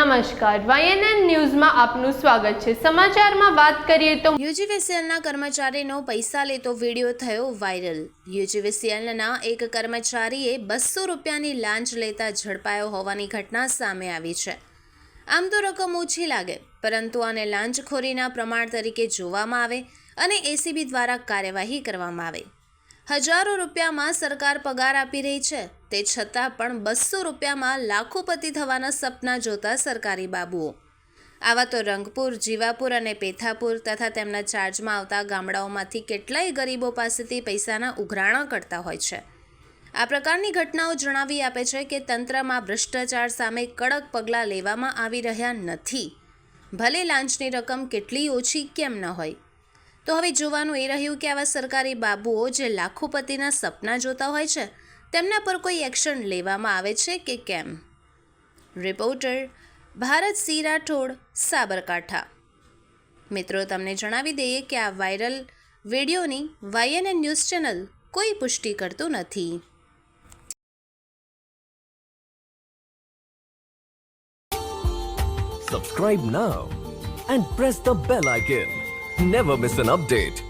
નમસ્કાર. વાયએનએન ન્યૂઝમાં આપનું સ્વાગત છે. સમાચારમાં વાત કરીએ તો યુજીવીસીએલના કર્મચારીનો પૈસા લેતો વીડિયો થયો વાયરલ. યુજીવીસીએલના એક કર્મચારીએ બસો રૂપિયાની લાંચ લેતા ઝડપાયો હોવાની ઘટના સામે આવી છે. આમ તો રકમ ઓછી લાગે, પરંતુ આને લાંચખોરીના પ્રમાણ તરીકે જોવામાં આવે અને એસીબી દ્વારા કાર્યવાહી કરવામાં આવે. હજારો રૂપિયામાં સરકાર પગાર આપી રહી છે. તે છતાં પણ બસો રૂપિયામાં લાખોપતિ થવાના સપના જોતા સરકારી બાબુઓ. આવા તો રંગપુર, જીવાપુર અને પેથાપુર તથા તેમના ચાર્જમાં આવતા ગામડાઓમાંથી કેટલાય ગરીબો પાસેથી પૈસાના ઉઘરાણા કરતા હોય છે. આ પ્રકારની ઘટનાઓ જણાવી આપે છે કે તંત્રમાં ભ્રષ્ટાચાર સામે કડક પગલાં લેવામાં આવી રહ્યા નથી. ભલે લાંચની રકમ કેટલી ઓછી કેમ ન હોય. તો હવે જોવાનું એ રહ્યું કે આવા સરકારી બાબુઓ જે લાખોપતિના સપના જોતા હોય છે તેમના પર કોઈ એક્શન લેવામાં આવે છે કે કેમ રિપોર્ટર ભારત સી રાઠોડ, સાબરકાંઠા મિત્રો, તમને જણાવી દઈએ કે આ વાયરલ વિડીયોની વાયએનએન ન્યૂઝ ચેનલ કોઈ પુષ્ટિ કરતું નથી Subscribe now and press the bell icon. Never miss an update.